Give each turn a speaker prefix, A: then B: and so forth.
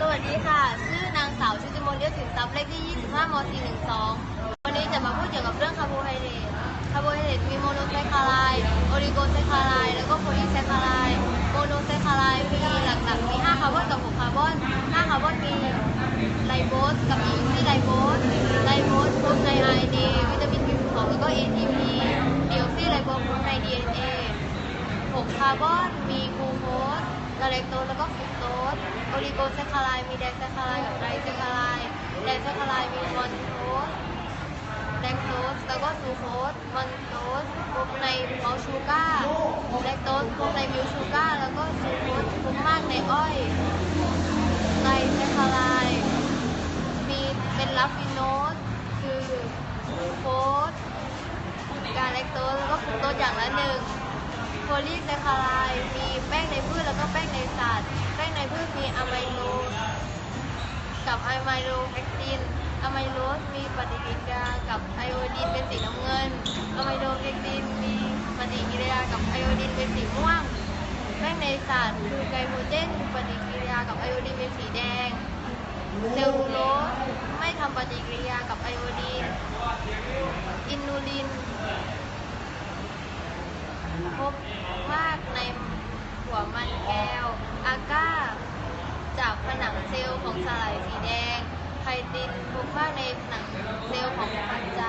A: สวัสดีค่ะ ชื่อนางสาวชุติมนต์เลี้ยถึงทรัพย์เลขที่ 25 ม 412 วันนี้จะมาพูดเกี่ยวกับเรื่องคาร์โบไฮเดรต คาร์โบไฮเดรตมีโมโนไซคลาไรด์โอริโกไซคลาไรด์แล้วก็โพลีไซคลาไรด์โมโนไซคลาไรด์มีหลักๆ มี 5 คาร์บอนกับ 6 คาร์บอน 5 คาร์บอนมีไลโบสกับอีซี่ไลโบสไลโบสพบใน RNA วิตามิน B12 แล้วก็ ATP ดีออกซิไรโบสพบใน DNA 6 คาร์บอนมีกลูโคส เลกโตสแล้วก็ฟุกโตสโอลิโกแซคคารด์มีไดแซคคารด์กับไรแซคคารด์ไดแซคคารด์มีมอนโทสแลคโตสแล้วก็ซูโคสมอนโทสพบในเมาชูการ์แลคโตสพบในมิลชูการ์แล้วก็ซูโคสพบมากในอ้อยไรแซคคารด์มีเป็นลาฟิโนสคือซูโคสการแลคโตสแล้วก็ฟุกโตสอย่างละหนึ่ง โพลีไซคลาไรด์มีแป้งในพืชแล้วก็แป้งในสัตว์ แป้งในพืชมีอะไมโลกับอะไมโลแพคตินอะไมโลสมีปฏิกิริยากับไอโอดีนเป็นสีน้ำเงินอะไมโลแพคตินมีปฏิกิริยากับไอโอดีนเป็นสีม่วง แป้งในสัตว์คือไกลโคเจนปฏิกิริยากับไอโอดีนเป็นสีแดง เซลลูโลสไม่ทำปฏิกิริยากับไอโอดีน อินูลิน พบมากในหัวมันแก้ว อาก้า จากผนังเซลล์ของสลายสีแดง ไคตินพบมากในผนังเซลล์ของหัวใจ